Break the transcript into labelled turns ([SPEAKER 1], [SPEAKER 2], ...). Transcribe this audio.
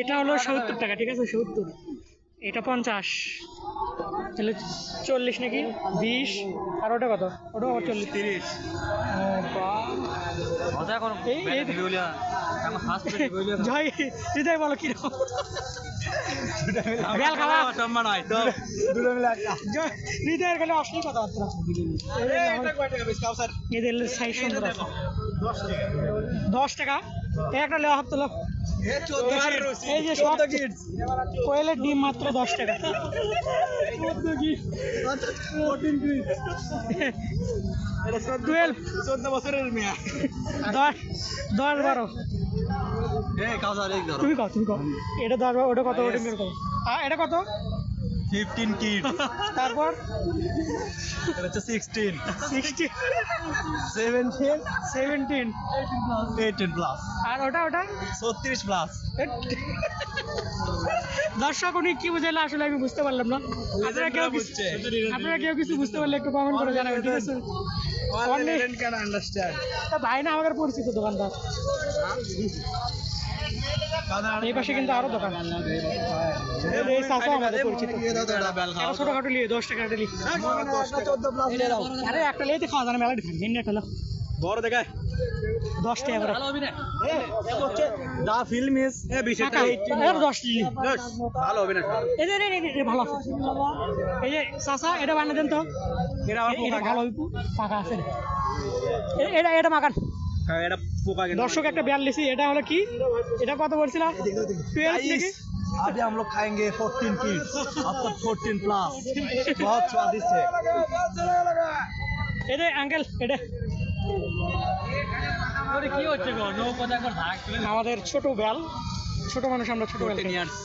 [SPEAKER 1] এটা হলো সত্তর টাকা ঠিক আছে সত্তর এটা পঞ্চাশ তাহলে চল্লিশ নাকি বিশ আর ওটা কত ওটা আবার চল্লিশ
[SPEAKER 2] তিরিশ
[SPEAKER 1] জয় বলো কীরকম
[SPEAKER 2] হয়
[SPEAKER 1] হৃদয়ের গেলে অশ্লীল কথাবার্তা এদের সাইজ সুন্দর আছে দশ টাকা। একটা লেওয়া হাত এই যে সব কোয়েলের ডিম মাত্র দশ টাকা। টুয়েলভ।
[SPEAKER 2] চোদ্দ বছরের মেয়ে।
[SPEAKER 1] দশ দশ বারো। তুমি কত তুমি কত এটা দশ বারো ওটা কত? ওটা কত এটা কত?
[SPEAKER 2] ফিফটিন
[SPEAKER 1] তারপর?
[SPEAKER 2] হচ্ছে sixteen
[SPEAKER 1] sixty
[SPEAKER 2] seventeen
[SPEAKER 1] seventeen
[SPEAKER 2] eighteen plus
[SPEAKER 1] আর ওটা ওটা?
[SPEAKER 2] ছত্রিশ প্লাস
[SPEAKER 1] দর্শক উনি কি বুঝাইলো আসলে আমি বুঝতে পারলাম না। আপনারা কেউ কিছু আপনারা কেউ কিছু বুঝতে পারলে একটু কমেন্ট করে জানাবেন ঠিক আছে? ভাই না আমাদের পরিচিত দোকানদার। এই পাশে কিন্তু আরও দোকান এই চাষা আমাদের পরিচিত। ছোটখাটো লিয়ে দশ টাকা একটা লিয়ে আরে একটা লিয়ে খাওয়া জানা মেলা ডিফারেন্ট ভিন্ন একটা
[SPEAKER 2] বড় দেখায়।
[SPEAKER 1] দশ টাকা করে।
[SPEAKER 2] দা ফিল্ম ইজ এ বিশ
[SPEAKER 1] টাকা এটা দশ
[SPEAKER 2] ভালো হবে না
[SPEAKER 1] এই যে এই যে- এই যে ভালো আছে। এই যে চাষা এটা বানিয়ে দেন তো।
[SPEAKER 2] এটা আবার
[SPEAKER 1] এ- এটা
[SPEAKER 2] পোকা
[SPEAKER 1] ভালো পাকা আছে। এটা এটা মাকান
[SPEAKER 2] এটা পোকা কিন্তু
[SPEAKER 1] দর্শক একটা বিয়ার লিছি এটা হলো কি এটা কত বলছিলাম টুয়েলভ নাকি
[SPEAKER 2] अभी हम लोग खाएंगे 14 की आफ्टर 14 प्लस बहुत स्वादिष्ट है
[SPEAKER 1] এটা আঙ্কেল এটা
[SPEAKER 2] কি হচ্ছে গো নৌকা একবার ভাগ
[SPEAKER 1] আমাদের ছোট বেল ছোট মানুষ আমরা ছোট বেল খাই।
[SPEAKER 2] ইয়ার্স